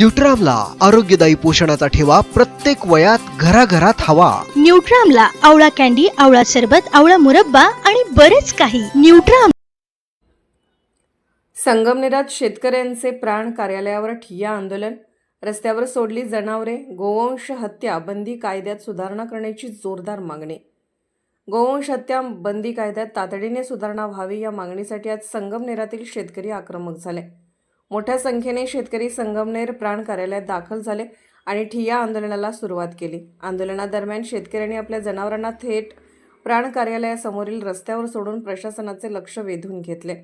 न्यूट्रामला आरोग्यदायी पोषणाचा ठेवा प्रत्येक वयात घराघरात हवा. न्यूट्रामला आवळा कॅन्डी आवळा सरबत आवळा मुरब्बा आणि बरेच काही. न्यूट्राम संगमनेरात शेतकऱ्यांचे प्राण कार्यालयावर ठिय्या आंदोलन. रस्त्यावर सोडली जनावरे. गोवंश हत्या बंदी कायद्यात सुधारणा करण्याची जोरदार मागणी. गोवंश हत्या बंदी कायद्यात तातडीने सुधारणा व्हावी या मागणीसाठी आज संगमनेरातील शेतकरी आक्रमक झाले. मोठ्या संख्येने शेतकरी संगमनेर प्राण कार्यालयात दाखल झाले आणि ठिय्या आंदोलनाला सुरुवात केली. आंदोलनादरम्यान शेतकऱ्यांनी आपल्या जनावरांना थेट प्राण कार्यालयासमोरील रस्त्यावर सोडून प्रशासनाचे लक्ष वेधून घेतले.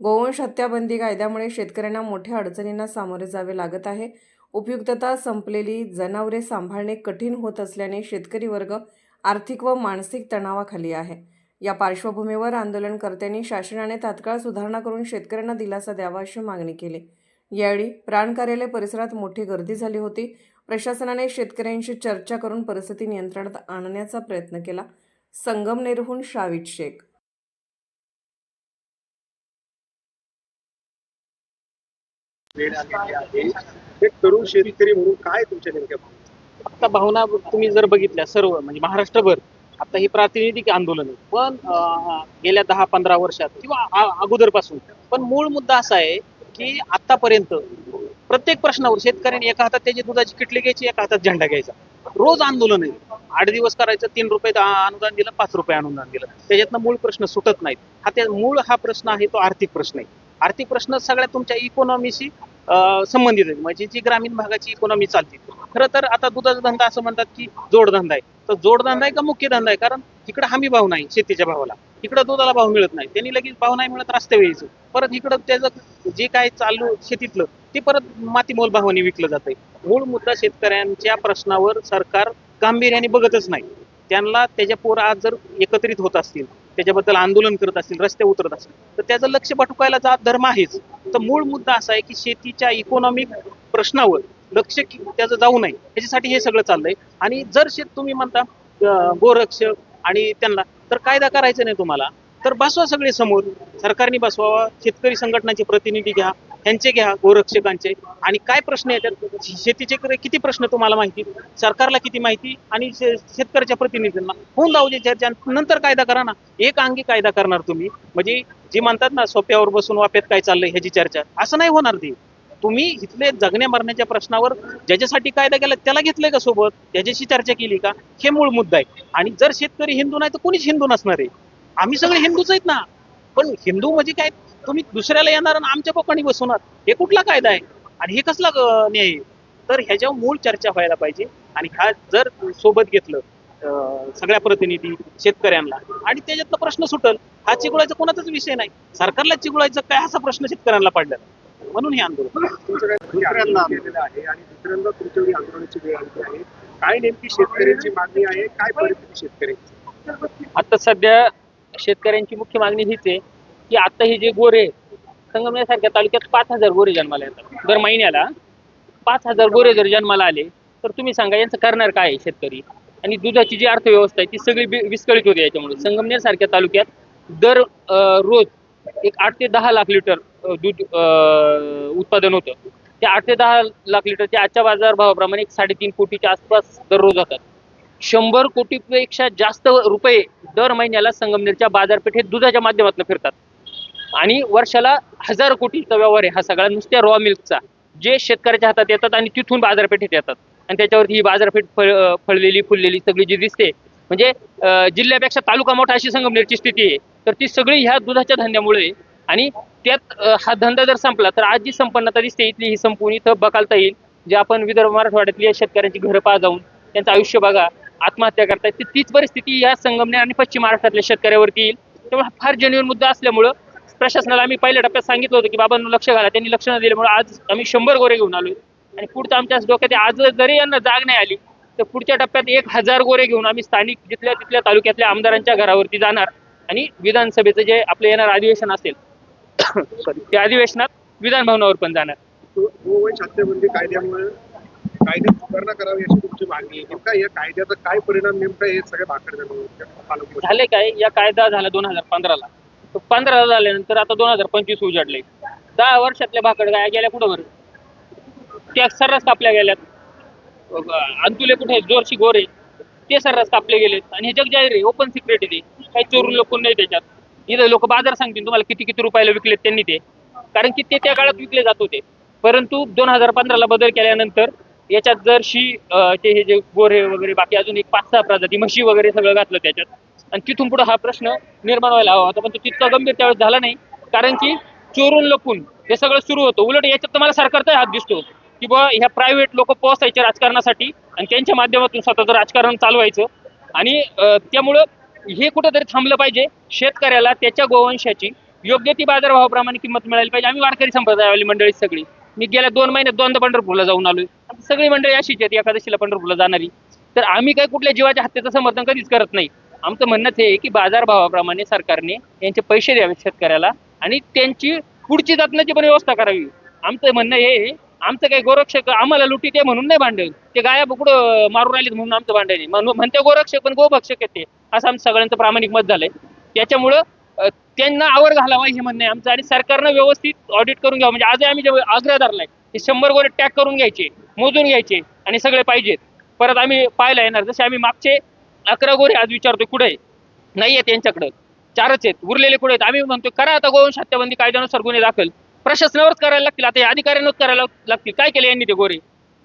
गोवंश हत्याबंदी कायद्यामुळे शेतकऱ्यांना मोठ्या अडचणींना सामोरे जावे लागत आहे. उपयुक्तता संपलेली जनावरे सांभाळणे कठीण होत असल्याने शेतकरी वर्ग आर्थिक व मानसिक तणावाखाली आहे. या पार्श्वभूमीवर आंदोलनकर्त्यांनी शासनाने तात्काळ सुधारणा करून शेतकऱ्यांना दिलासा द्यावा अशी मागणी केली. यावेळी प्राण कार्यालय परिसरात मोठी गर्दी झाली होती. प्रशासनाने शेतकऱ्यांशी चर्चा करून परिस्थिती नियंत्रणात आणण्याचा प्रयत्न केला. संगमनेरहून शावीद शेख. तरुण शेतकरी म्हणून काय तुमच्या नेमक्या भावना? आता भावना तुम्ही जर बघितल्या सर्व म्हणजे महाराष्ट्रभर आता ही प्रातिनिधिक आंदोलन आहे. पण गेल्या दहा पंधरा वर्षात किंवा अगोदरपासून. पण मूळ मुद्दा असा आहे की आतापर्यंत प्रत्येक प्रश्नावर शेतकऱ्यांनी एका हातात त्याची दुधाची किटली घ्यायची एका हातात झेंडा घ्यायचा. रोज आंदोलन आहे. आठ दिवस करायचं तीन रुपये अनुदान दिलं पाच रुपये अनुदान दिलं. त्याच्यातनं मूळ प्रश्न सुटत नाहीत. हा त्या मूळ हा प्रश्न आहे तो आर्थिक प्रश्न आहे. आर्थिक प्रश्न सगळ्या तुमच्या इकॉनॉमीशी संबंधित आहेत. म्हणजे जी ग्रामीण भागाची इकॉनॉमी चालते. खरं तर आता दुधाचा धंदा असं म्हणतात की जोडधंदा आहे. तर जोडधंदा आहे का मुख्य धंदा आहे? कारण तिकडे हमी भाव नाही शेतीच्या भावाला. इकडं दुधाला भाव मिळत नाही. त्यांनी लगेच भाव नाही मिळत रस्त्यावर वेळीच परत इकडं त्याचं जे काय चालू शेतीतलं ते परत मातीमोल भावाने विकलं जातंय. मूळ मुद्दा शेतकऱ्यांच्या प्रश्नावर सरकार गांभीर्याने बघतच नाही. त्यांना त्याच्या पोरं आज जर एकत्रित होत असतील त्याच्याबद्दल आंदोलन करत असतील रस्ते उतरत असतील तर त्याचं लक्ष पटकायला जात धर्म आहेच. तर मूळ मुद्दा असा आहे की शेतीच्या इकॉनॉमिक प्रश्नावर लक्ष त्याचं जाऊ नये याच्यासाठी हे सगळं चाललंय. आणि जर शेत तुम्ही म्हणता गोरक्षक आणि त्यांना तर कायदा करायचा नाही तुम्हाला. तर बसवा सगळे समोर. सरकारने बसवावा शेतकरी संघटनांचे प्रतिनिधी घ्या त्यांचे घ्या गोरक्षकांचे. आणि काय प्रश्न येतात? शेतीचे किती प्रश्न तुम्हाला माहिती? सरकारला किती माहिती? आणि शे- शेतकऱ्याच्या प्रतिनिधींना होऊन जाऊ दे चर्चा नंतर कायदा करा ना. एक अंगी कायदा करणार तुम्ही. म्हणजे जे म्हणतात ना सोप्यावर बसून वाप्यात काय चाललंय ह्याची चर्चा. असं नाही होणार ती. तुम्ही इथले जगण्या मरण्याच्या प्रश्नावर ज्याच्यासाठी कायदा केला त्याला घेतलंय का सोबत? त्याच्याशी चर्चा केली का? हे मूळ मुद्दा आहे. आणि जर शेतकरी हिंदू नाही तर कोणीच हिंदू नसणार आहे. आम्ही सगळे हिंदूच आहेत ना. पण हिंदू म्हणजे काय? तुम्ही दुसऱ्याला येणार आणि आमच्या पक्षाने बसवणार. हे कुठला कायदा आहे? आणि हे कसला न्याय आहे? तर ह्याच्यावर मूळ चर्चा व्हायला पाहिजे. आणि हा जर सोबत घेतलं सगळ्या प्रतिनिधी शेतकऱ्यांना आणि त्याच्यातला प्रश्न सुटल हा चिघळायचा कोणाचाच विषय नाही. सरकारला चिघळायचं काय? असा प्रश्न शेतकऱ्यांना पडला म्हणून हे आंदोलन. दुसऱ्यांदा आहे. आणि दुसऱ्यांदा तुमच्यावर आंदोलनाची वेळ आलेली आहे. काय नेमकी शेतकऱ्यांची मागणी आहे? काय परिस्थिती शेतकऱ्यांची? आता सध्या शेतकऱ्यांची मुख्य मागणी हीच आहे की आता हे जे गोरे संगमनेरसारख्या तालुक्यात पाच हजार गोरे जन्माला येतात. दर महिन्याला पाच हजार गोरे जर जन्माला आले तर तुम्ही सांगा यांचं करणार काय आहे शेतकरी? आणि दुधाची जी अर्थव्यवस्था आहे ती सगळी विस्कळीत होते याच्यामुळे. संगमनेर सारख्या तालुक्यात दर रोज एक आठ ते दहा लाख लिटर दूध अं, उत्पादन होतं. त्या आठ ते दहा लाख लिटरच्या आजच्या बाजार भावाप्रमाणे एक साडेतीन कोटीच्या आसपास दररोज जातात. शंभर कोटीपेक्षा जास्त रुपये दर महिन्याला संगमनेरच्या बाजारपेठेत दुधाच्या माध्यमातून फिरतात. आणि वर्षाला हजार कोटीचा व्यवहार आहे हा सगळा नुसत्या रॉ मिल्कचा जे शेतकऱ्याच्या हातात येतात आणि तिथून बाजारपेठेत येतात. आणि त्याच्यावरती ही बाजारपेठ फळ फळलेली फुललेली सगळी जी दिसते म्हणजे जिल्ह्यापेक्षा तालुका मोठा अशी संगमनेरची स्थिती आहे. तर ती सगळी ह्या दुधाच्या धंद्यामुळे आणि त्यात हा धंदा जर संपला तर आज जी संपन्नता दिसते इथली ही संपूर्ण इथं बकालता येईल. जे आपण विदर्भ मराठवाड्यातली या शेतकऱ्यांची घरं पा जाऊन त्यांचं आयुष्य बघा आत्महत्या करतायत ती- तीच परिस्थिती या संगमनेर आणि पश्चिम महाराष्ट्रातल्या शेतकऱ्यावरती येईल. त्यामुळे फार जेन्युअन मुद्दा असल्यामुळं प्रशासनाला आम्ही पहिल्या टप्प्यात सांगितलं होतं की बाबांनो लक्ष घाला. त्यांनी लक्ष न दिल्यामुळे आज आम्ही शंभर गोरे घेऊन आलो आणि पुढचं आमच्या डोक्यात आज जरी यांना जाग नाही आली तर पुढच्या टप्प्यात एक हजार गोरे घेऊन आम्ही स्थानिक जिथल्या तिथल्या तालुक्यातल्या आमदारांच्या घरावरती जाणार आणि विधानसभेचं जे आपलं येणार अधिवेशन असेल सॉरी त्या अधिवेशनात विधान भवनावर पण जाणार. गोवंश हत्याबंदी कायद्यामुळे कायद्यात सुधारणा करावी अशी तुमची मागणी आहे. नेमका या कायद्याचा काय परिणाम नेमका हे भाकड झाले काय? या कायदा झाला दोन हजार पंधराला. तो पंधराला झाल्यानंतर आता दोन हजार पंचवीस उजाडले दहा वर्षातल्या भाकड गाया गेल्या कुठं बरं? त्या सर्रास कापल्या गेल्यात. अंतुले कुठे जोरशी गोरे. ते सर्रास कापले गेलेत. आणि हे जग जाहीर आहे. ओपन सिक्रेट आहे ते. काही चोरून लोक नाही त्याच्यात. इथं लोक बाजार सांगतील तुम्हाला किती किती रुपयाला विकलेत त्यांनी ते. कारण की ते त्या काळात विकले जात होते. परंतु दोन हजार पंधराला बदल केल्यानंतर याच्यात जरशी ते हे जे गोरे वगैरे बाकी अजून एक पाच सहा प्रजाती म्हशी वगैरे सगळं घातलं त्याच्यात. आणि तिथून पुढे हा प्रश्न निर्माण व्हायला हवा होता. पण तो तितका गंभीर त्यावेळेस झाला नाही. कारण की चोरून लपून हे सगळं सुरू होतं. उलट याच्यात तुम्हाला सरकारचा हात दिसतो. की बुवा ह्या प्रायव्हेट लोक पोहोचायचे राजकारणासाठी आणि त्यांच्या माध्यमातून स्वतःचं राजकारण चालवायचं. आणि त्यामुळं हे कुठंतरी थांबलं पाहिजे. शेतकऱ्याला त्याच्या गोवंशाची योग्य ती बाजारभावाप्रमाणे किंमत मिळाली पाहिजे. आम्ही वारकरी संप्रदायावाली मंडळी सगळी. मी गेल्या दोन महिन्यात दोनदा पंढरपूरला जाऊन आलोय. सगळी मंडळी अशीच आहेत एकादशीला पंढरपूरला जाणारी. तर आम्ही काही कुठल्या जीवाच्या हत्येचं समर्थन कधीच करत नाही. आमचं म्हणणंच हे की बाजारभावाप्रमाणे सरकारने यांचे पैसे द्यावे शेतकऱ्याला आणि त्यांची पुढची जतनाची पण व्यवस्था करावी. आमचं म्हणणं हे आमचं काही गोरक्षक आम्हाला लुटी ते म्हणून नाही भांडण. ते गाया कुठं मारून राहिलेत म्हणून आमचं भांडण आहे. म्हणते गोरक्षक पण गोभक्षक आहेत ते. असं आमचं सगळ्यांचं प्रामाणिक मत झालंय. त्याच्यामुळं त्यांना आवर घालावा हे म्हणणं आहे आमचं. आणि सरकारनं व्यवस्थित ऑडिट करून घ्यावं. म्हणजे आजही आम्ही जे आग्रह धरलाय ते शंभर गोरे टॅग करून घ्यायचे मोजून घ्यायचे आणि सगळे पाहिजेत. परत आम्ही पाहायला येणार. जसे आम्ही मागचे अकरा गोरे आज विचारतोय कुठे नाही आहेत यांच्याकडं. चारच आहेत. उरलेले कुठे आहेत? आम्ही म्हणतो करा आता गोवंश हत्याबंदी कायद्यानुसार गुन्हे दाखल. प्रशासनावरच करायला लागतील. आता या अधिकाऱ्यांनाच करायला लागतील. काय केलं यांनी ते गोरे?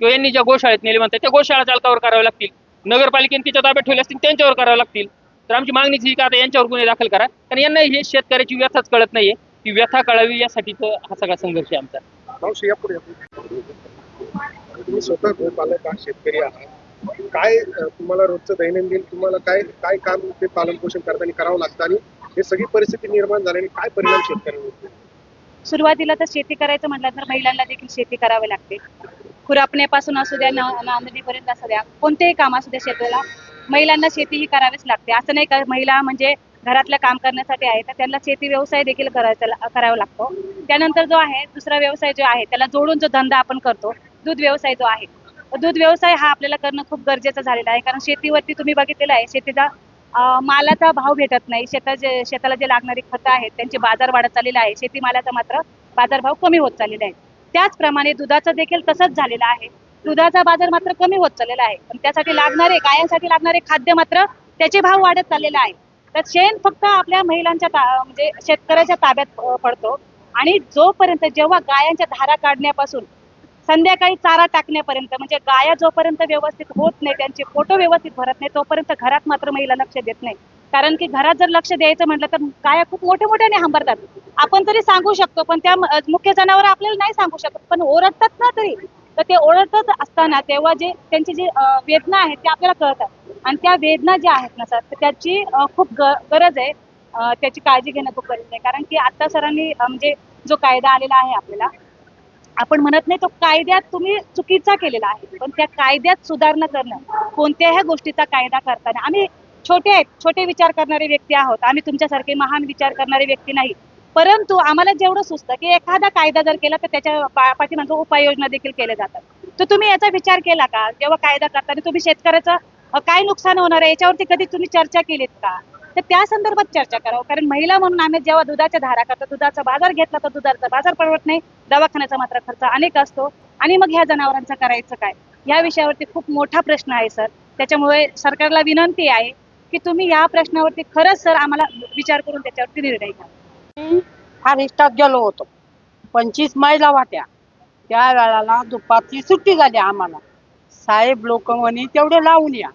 किंवा यांनी ज्या गोशाळेत नेले म्हणतात त्या गोशाळा चालकावर करावे लागतील. नगरपालिकेने तिच्या ताब्यात ठेवले असतील त्यांच्यावर करावं लागतील. तर आमची मागणी ही का आता यांच्यावर गुन्हे दाखल करा. कारण यांना हे शेतकऱ्याची व्यथाच कळत नाहीये. ती व्यथा कळावी यासाठीच हा सगळा संघर्ष आहे आमचा. तुम्ही स्वतः गोपालक शेतकरी आहात. काय तुम्हाला रोजचं दैनंदिन तुम्हाला काय काय काम ते पालन पोषण करताना करावं लागतं आणि हे सगळी परिस्थिती निर्माण झाल्याने काय परिणाम शेतकऱ्यांवर सुरुवातीला तर शेती करायचं म्हटलं तर महिलांना देखील शेती करावी लागते. खुरापण्यापासून असू द्या नांदणीपर्यंत असू द्या कोणतेही काम असू द्या शेतीला महिलांना शेती ही करावीच लागते. असं नाही का महिला म्हणजे घरातलं काम करण्यासाठी आहे तर त्यांना शेती व्यवसाय देखील करायचा करावा लागतो. त्यानंतर जो आहे दुसरा व्यवसाय जो आहे त्याला जोडून जो धंदा आपण करतो दूध व्यवसाय जो आहे. दूध व्यवसाय हा आपल्याला करणं खूप गरजेचं झालेला आहे कारण शेतीवरती तुम्ही बघितलेलं आहे शेतीचा मालाचा भाव भेटत नाही. शेताचे शेताला जे लागणारी खतं आहेत त्यांचे बाजार वाढत चाललेला आहे. शेतीमालाचा मात्र बाजारभाव कमी होत चाललेला आहे. त्याचप्रमाणे दुधाचं देखील तसंच झालेलं आहे. दुधाचा बाजार मात्र कमी होत चाललेला आहे. पण त्यासाठी लागणारे गायांसाठी लागणारे खाद्य मात्र त्याचे भाव वाढत चाललेला आहे. तर शेण फक्त आपल्या महिलांच्या ता- म्हणजे शेतकऱ्याच्या ताब्यात पडतो. आणि जोपर्यंत जेव्हा गायांच्या धारा काढण्यापासून संध्याकाळी चारा टाकण्यापर्यंत म्हणजे गाया जोपर्यंत व्यवस्थित होत नाही त्यांचे फोटो व्यवस्थित भरत नाही तोपर्यंत घरात मात्र महिला लक्ष देत नाही. कारण की घरात जर लक्ष द्यायचं म्हटलं तर गाया खूप मोठ्या मोठ्याने हंबरतात. आपण तरी सांगू शकतो पण त्या मुख्य जनावर आपल्याला नाही सांगू शकत पण ओरडतात ना तरी. तर ते ओरडतच असताना तेव्हा जे त्यांची जी वेदना आहेत ते आपल्याला कळतात. आणि त्या वेदना ज्या आहेत ना सर तर त्याची खूप ग- गरज आहे. त्याची काळजी घेणं खूप गरज आहे. कारण की आता सरांनी म्हणजे जो कायदा आलेला आहे आपल्याला आपण म्हणत नाही तो कायद्यात तुम्ही चुकीचा केलेला आहे. पण त्या कायद्यात सुधारणा करणं कोणत्याही गोष्टीचा कायदा करताना आम्ही छोटे आहेत छोटे विचार करणारे व्यक्ती आहोत. आम्ही तुमच्यासारखे महान विचार करणारे व्यक्ती नाही. परंतु आम्हाला जेवढं सुचतं की एखादा कायदा जर केला तर त्याच्या पाठीमागे उपाययोजना देखील केल्या जातात. तर तुम्ही याचा विचार केला का? जेव्हा कायदा करताना तुम्ही शेतकऱ्याचं काय नुकसान होणार आहे? याच्यावरती कधी तुम्ही चर्चा केलीत का? तर त्या संदर्भात चर्चा करावं. कारण महिला म्हणून आम्ही जेव्हा दुधाच्या धारा करतो दुधाचा बाजार घेतला तर दुधाचा बाजार परवडत नाही. दवाखान्याचा मात्र खर्च अनेक असतो. आणि मग ह्या जनावरांचं करायचं काय? या विषयावरती खूप मोठा प्रश्न आहे सर. त्याच्यामुळे सरकारला विनंती आहे की तुम्ही या प्रश्नावरती खरंच सर आम्हाला विचार करून त्याच्यावरती निर्णय घ्या. फार गेलो होतो. पंचवीस मैला वाट्या. त्या वेळाला दुपारची सुट्टी झाली आम्हाला. साहेब लोक म्हणे तेवढे लावून या.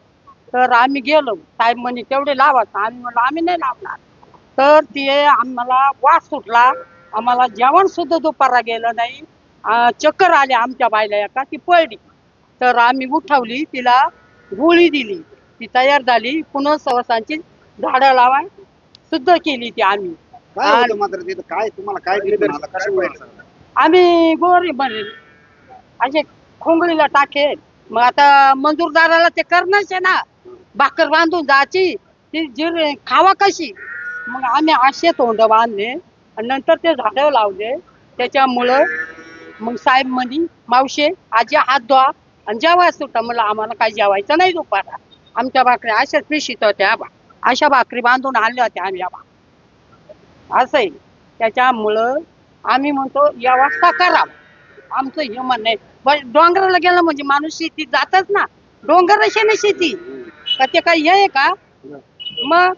तर आम्ही गेलो. साहेब म्हणे तेवढे लावायचं आम्ही म्हणलो आम्ही नाही लावणार. तर ते आम्हाला वास सुटला. आम्हाला जेवण सुद्धा दुपारला गेलं नाही. चक्कर आले आमच्या बायला एका ती पडली तर आम्ही उठवली तिला गोळी दिली. ती तयार झाली. पुन्हा सवसांची झाडं लावाय सुद्धा केली ती आम्ही. काय होतं मात्र तिथं? काय तुम्हाला काय आलं? व्हायचं आम्ही गोरे बने असे खोंगळीला टाकेल. मग आता मंजूरदाराला ते करणारच आहे ना. भाकर बांधून जायची. ती जीर खावा कशी? मग आम्ही असे तोंड बांधले आणि नंतर ते झाडं लावले. त्याच्यामुळं मग साहेब म्हणे मावशे आजी हात धुवा आणि जेव्हा सुटा. मला आम्हाला काही जेवायचं नाही दुपारा आमच्या भाकरी अशाच पिशीत होत्या बा. अशा भाकरी बांधून आणल्या होत्या आम्ही बा. असं आहे त्याच्यामुळं आम्ही म्हणतो व्यवस्था करा. आमचं हे म्हणणं आहे. डोंगराला गेला म्हणजे माणूस शेती जातच ना. डोंगर शेती? का ते काही हे आहे का? मग?